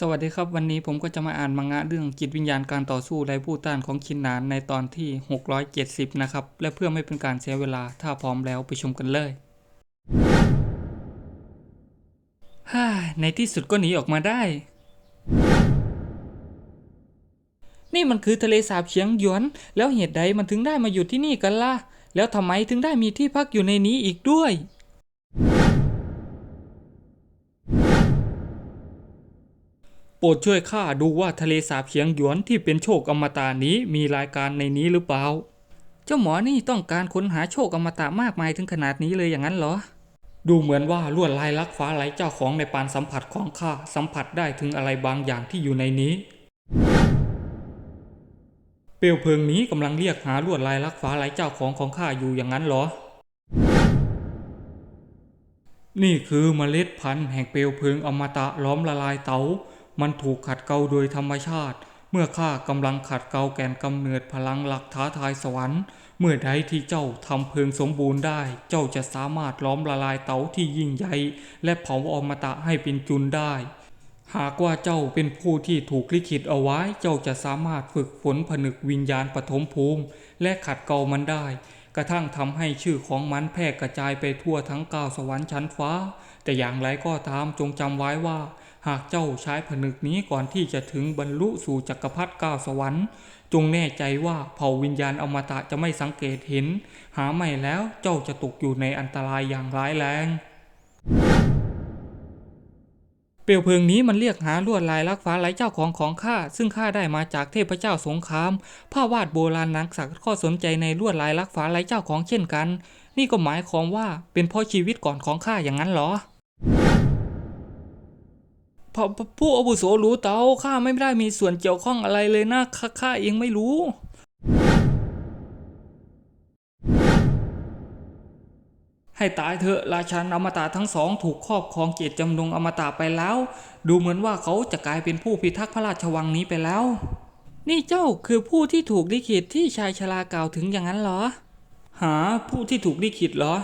สวัสดีครับ วันนี้ผมก็จะมาอ่านมังงะเรื่องจิตวิญญาณการต่อสู้ไร้ผู้ต้านของคินนานในตอนที่ 670 นะครับ และเพื่อไม่เป็นการเสียเวลาถ้าพร้อมแล้วไปชมกันเลยฮ่าในที่สุดก็หนีออกมาได้ นี่มันคือทะเลสาบเฉียงหยวน แล้วเหตุใดมันถึงได้มาอยู่ที่นี่กันล่ะ แล้วทำไมถึงได้มีที่พักอยู่ในนี้อีกด้วย รดช่วยข้าดูว่าทะเลสาบเฉียงหยวนที่เป็นโชคอมตะนี้มีรายการในนี้หรือเปล่า เจ้าหมอนี่ต้องการค้นหาโชคอมตะมากมายถึงขนาดนี้เลยอย่างนั้นเหรอ ดูเหมือนว่าลวดลายลักฟ้าไหลเจ้าของในปานสัมผัสของข้าสัมผัสได้ถึงอะไรบางอย่างที่อยู่ในนี้ เปลวเพลิงนี้กำลังเรียกหาลวดลายลักฟ้าไหลเจ้าของของข้าอยู่อย่างนั้นเหรอนี่คือเมล็ดพันธุ์แห่งเปลวเพลิงอมตะล้อมละลายเตา มันถูกขัดเกลาโดยธรรมชาติ เมื่อข้ากำลังขัดเกลาแก่นกำเนิดพลังหลักท้าทายสวรรค์ เมื่อใดที่เจ้าทำเพลิงสมบูรณ์ได้ เจ้าจะสามารถล้อมละลายเตาที่ยิ่งใหญ่และเผาอมตะให้เป็นจุนได้หากว่าเจ้าเป็นผู้ที่ถูกลิขิตเอาไว้ เจ้าจะสามารถฝึกฝนผนึกวิญญาณปฐมภูมิ และขัดเกลามันได้ กระทั่งทำให้ชื่อของมันแพร่กระจายไปทั่วทั้งก้าสวรรค์ชั้นฟ้า แต่อย่างไรก็ตามจงจำไว้ว่า หากเจ้าใช้ผนึกนี้ก่อนที่จะถึงบรรลุสู่จักรพรรดิก้าวสวรรค์ จงแน่ใจว่าเผ่าวิญญาณอมตะจะไม่สังเกตเห็น หาไม่แล้วเจ้าจะตกอยู่ในอันตรายอย่างร้ายแรงเปลวเพลิงนี้มันเรียกหาลวดลายลักฟ้าไหลเจ้าของของข้าซึ่งข้าได้มาจากเทพเจ้าสงครามภาพวาดโบราณนักสักข้อสนใจในลวดลายลักฟ้าไหลเจ้าของเช่นกัน นี่ก็หมายความว่าเป็นเพราะชีวิตก่อนของข้าอย่างนั้นเหรอ พพผู้อาวุโสรู้เตาข้าไม่ได้มีส่วนเกี่ยวข้องอะไรเลยนะข้าข้าเองไม่รู้ให้ตายเถอะราชันอมตะทั้งสองถูกครอบครองเจตจำนงอมตะไปแล้ว ดูเหมือนว่าเขาจะกลายเป็นผู้พิทักษ์พระราชวังนี้ไปแล้ว นี่เจ้าคือผู้ที่ถูกลิขิตที่ชายชรากล่าวถึงอย่างนั้นเหรอ หาผู้ที่ถูกลิขิตเหรอ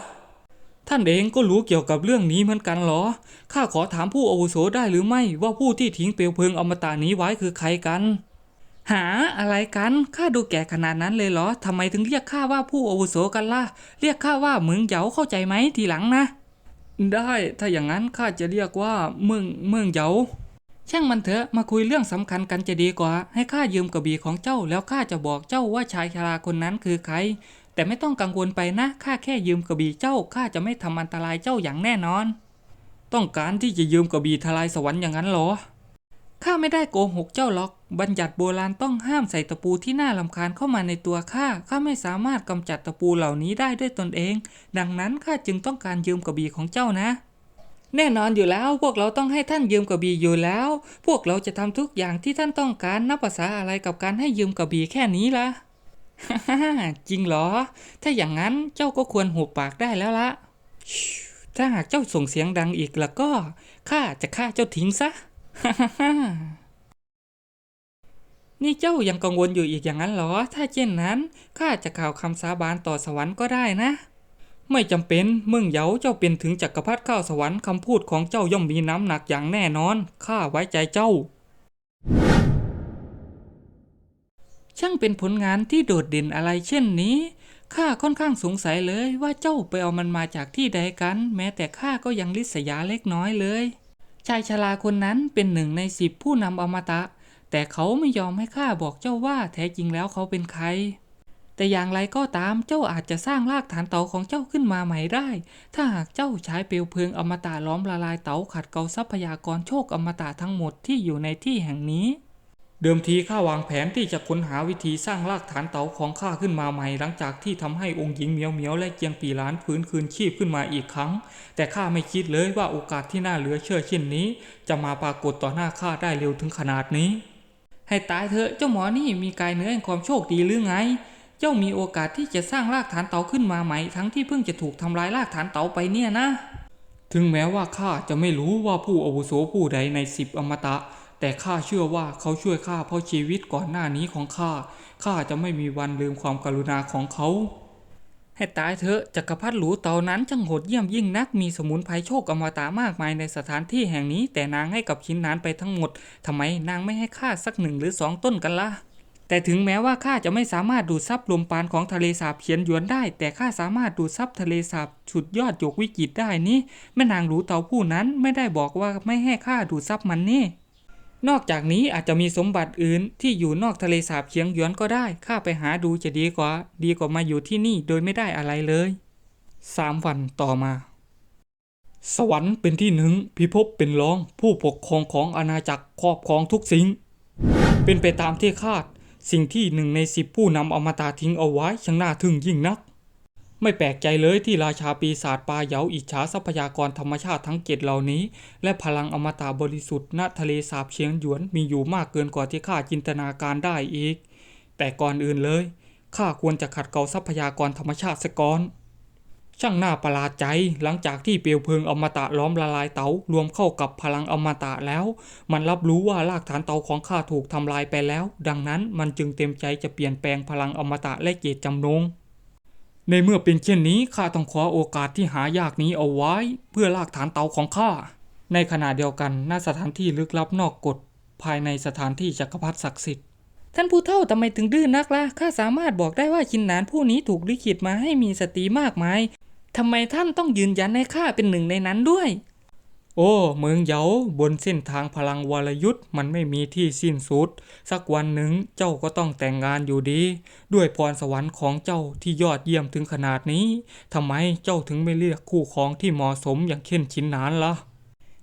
ท่านเองก็รู้เกี่ยวกับเรื่องนี้เหมือนกันเหรอ ข้าขอถามผู้อาวุโสได้หรือไม่ว่าผู้ที่ทิ้งเปลวเพลิงอมตะนี้ไว้คือใครกัน หาอะไรกัน ข้าดูแก่ขนาดนั้นเลยเหรอ ทำไมถึงเรียกข้าว่าผู้อาวุโสกันล่ะ เรียกข้าว่าเหมืองเหยาเข้าใจไหมทีหลังนะ ได้ ถ้าอย่างนั้นข้าจะเรียกว่าเมืองเมืองเหยาช่างมันเถอะมาคุยเรื่องสำคัญกันจะดีกว่า ให้ข้ายืมกระบี่ของเจ้าแล้วข้าจะบอกเจ้าว่าชายชราคนนั้นคือใคร แต่ไม่ต้องกังวลไปนะ ข้าแค่ยืมกระบี่เจ้า ข้าจะไม่ทำอันตรายเจ้าอย่างแน่นอน ต้องการที่จะยืมกระบี่ทลายสวรรค์อย่างนั้นหรอ ข้าไม่ได้โกหกเจ้าหรอก บัญญัติโบราณต้องห้ามใส่ตะปูที่น่าลำคาญเข้ามาในตัวข้า ข้าไม่สามารถกำจัดตะปูเหล่านี้ได้ด้วยตนเอง ดังนั้นข้าจึงต้องการยืมกระบี่ของเจ้านะแน่นอนอยู่แล้วพวกเราต้องให้ท่านยืมกระบี่อยู่แล้ว พวกเราจะทำทุกอย่างที่ท่านต้องการนับภาษาอะไรกับการให้ยืมกระบี่แค่นี้ล่ะ จริงเหรอ ถ้าอย่างนั้นเจ้าก็ควรหุบปากได้แล้วละถ้าหากเจ้าส่งเสียงดังอีกแล้วก็ข้าจะฆ่าเจ้าทิ้งซะนี่เจ้ายังกังวลอยู่อีกอย่างนั้นเหรอ ถ้าเช่นนั้นข้าจะกล่าวคำสาบานต่อสวรรค์ก็ได้นะ ไม่จำเป็นเมืองเยาเจ้าเป็นถึงจักรพรรดิข้าวสวรรค์คำพูดของเจ้าย่อมมีน้ำหนักอย่างแน่นอนข้าไว้ใจเจ้า ช่างเป็นผลงานที่โดดเด่นอะไรเช่นนี้ข้าค่อนข้างสงสัยเลยว่าเจ้าไปเอามันมาจากที่ใดกัน แม้แต่ข้าก็ยังลิษยาเล็กน้อยเลย ชายชราคนนั้นเป็นหนึ่งในสิบผู้นำอมตะ แต่เขาไม่ยอมให้ข้าบอกเจ้าว่าแท้จริงแล้วเขาเป็นใคร แต่อย่างไรก็ตามเจ้าอาจจะสร้างรากฐานเตาของเจ้าขึ้นมาใหม่ได้ ถ้าหากเจ้าใช้เปลวเพลิงอมตะล้อมละลายเตาขัดเกลาทรัพยากรโชคอมตะทั้งหมดที่อยู่ในที่แห่งนี้ เดิมทีข้าวางแผนที่จะค้นหาวิธีสร้างรากฐานเตาของข้าขึ้นมาใหม่ หลังจากที่ทำให้องค์หญิงเหมียวเหมียวและเจียงปีหลานฟื้นคืนชีพขึ้นมาอีกครั้ง แต่ข้าไม่คิดเลยว่าโอกาสที่น่าเหลือเชื่อเช่นนี้ จะมาปรากฏต่อหน้าข้าได้เร็วถึงขนาดนี้ ให้ตายเถอะเจ้าหมอนี่มีกายเนื้อแห่งความโชคดีหรือไง เจ้ามีโอกาสที่จะสร้างรากฐานเตาขึ้นมาใหม่ ทั้งที่เพิ่งจะถูกทำลายรากฐานเตาไปเนี่ยนะ ถึงแม้ว่าข้าจะไม่รู้ว่าผู้อาวุโสผู้ใดในสิบอมตะ แต่ข้าเชื่อว่าเขาช่วยข้าเพราะชีวิตก่อนหน้านี้ของข้า ข้าจะไม่มีวันลืมความกรุณาของเขา ให้ตายเถอะจักรพรรดิหลูเตานั้นช่างโหดเยี่ยมยิ่งนัก มีสมุนไพรโชคอมตะมากมายในสถานที่แห่งนี้ แต่นางให้กับชิ้นนานไปทั้งหมดทำไมนางไม่ให้ข้าสักหนึ่งหรือสองต้นกันละ่ะ แต่ถึงแม้ว่าข้าจะไม่สามารถดูดซับลมปานของทะเลสาบเขียนหยวนได้ แต่ข้าสามารถดูดซับทะเลสาบสุดยอดยกวิจิตได้นี่แม่นางหลูเตาผู้นั้นไม่ได้บอกว่าไม่ให้ข้าดูดซับมันนี่ นอกจากนี้อาจจะมีสมบัติอื่นที่อยู่นอกทะเลสาบเฉียงหยวนก็ได้ ข้าไปหาดูจะดีกว่า ดีกว่ามาอยู่ที่นี่โดยไม่ได้อะไรเลยสามวันต่อมา สวรรค์เป็นที่หนึ่งพิภพเป็นรอง ผู้ปกครองของอาณาจักรครอบครองทุกสิ่ง เป็นไปตามที่คาด สิ่งที่หนึ่งในสิบผู้นำอมตะทิ้งเอาไว้ช่างน่าทึ่งยิ่งนัก ไม่แปลกใจเลยที่ราชาปีศาจปลาเหยาอิจฉาทรัพยากรธรรมชาติทั้งเจ็ดเหล่านี้ และพลังอมตะบริสุทธิ์ณทะเลสาบเชียงหยวนมีอยู่มากเกินกว่าที่ข้าจินตนาการได้อีก แต่ก่อนอื่นเลยข้าควรจะขัดเกลาทรัพยากรธรรมชาติซะก่อนช่างน่าประหลาดใจหลังจากที่เปลวเพลิงอมตะล้อมละลายเตารวมเข้ากับพลังอมตะแล้ว มันรับรู้ว่ารากฐานเตาของข้าถูกทำลายไปแล้ว ดังนั้นมันจึงเต็มใจจะเปลี่ยนแปลงพลังอมตะและเจตจำนง ในเมื่อเป็นเช่นนี้ข้าต้องขอโอกาสที่หายากนี้เอาไว้ เพื่อลากฐานเตาของข้า ในขณะเดียวกันณสถานที่ลึกลับนอกกฎภายในสถานที่จักรพรรดิศักดิ์สิทธิ์ ท่านผู้เฒ่าทำไมถึงดื้อนนักล่ะ ข้าสามารถบอกได้ว่าชินนานผู้นี้ถูกลิขิตมาให้มีสติมากมายทำไมท่านต้องยืนยันให้ข้าเป็นหนึ่งในนั้นด้วย โอ้ เมืองเหยาบนเส้นทางพลังวรยุทธ์มันไม่มีที่สิ้นสุด สักวันหนึ่งเจ้าก็ต้องแต่งงานอยู่ดี ด้วยพรสวรรค์ของเจ้าที่ยอดเยี่ยมถึงขนาดนี้ทำไมเจ้าถึงไม่เลือกคู่ครองที่เหมาะสมอย่างเช่นชินนานล่ะ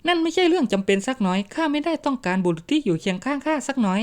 นั่นไม่ใช่เรื่องจำเป็นสักน้อยข้าไม่ได้ต้องการบุตรที่อยู่เคียงข้างข้าสักน้อย